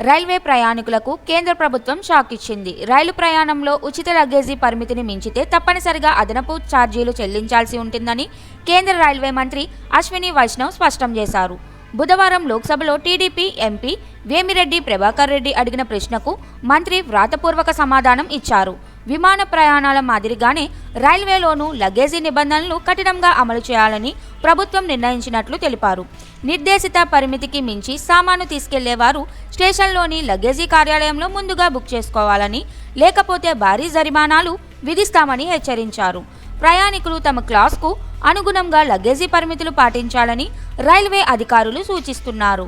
Railway ప్రయాణికులకు కేంద్ర ప్రభుత్వం షాక్ ఇచ్చింది. రైలు ప్రయాణంలో ఉచిత లగేజీ పరిమితిని మించితే తప్పనిసరిగా అదనపు ఛార్జీలు చెల్లించాల్సి ఉంటుందని కేంద్ర రైల్వే మంత్రి అశ్విని వైష్ణవ్ స్పష్టం చేశారు. బుధవారం లోక్సభలో టీడీపీ ఎంపీ వేమిరెడ్డి ప్రభాకర్ రెడ్డి అడిగిన ప్రశ్నకు మంత్రి వ్రాతపూర్వక సమాధానం ఇచ్చారు. విమాన ప్రయాణాల మాదిరిగానే రైల్వేలోనూ లగేజీ నిబంధనలు కఠినంగా అమలు చేయాలని ప్రభుత్వం నిర్ణయించినట్లు తెలిపారు. నిర్దేశిత పరిమితికి మించి సామాను తీసుకెళ్ళేవారు స్టేషన్లోని లగేజీ కార్యాలయంలో ముందుగా బుక్ చేసుకోవాలని లేకపోతే భారీ జరిమానాలు విధిస్తామని హెచ్చరించారు. ప్రయాణికులు తమ క్లాస్కు అనుగుణంగా లగేజీ పరిమితులు పాటించాలని రైల్వే అధికారులు సూచిస్తున్నారు.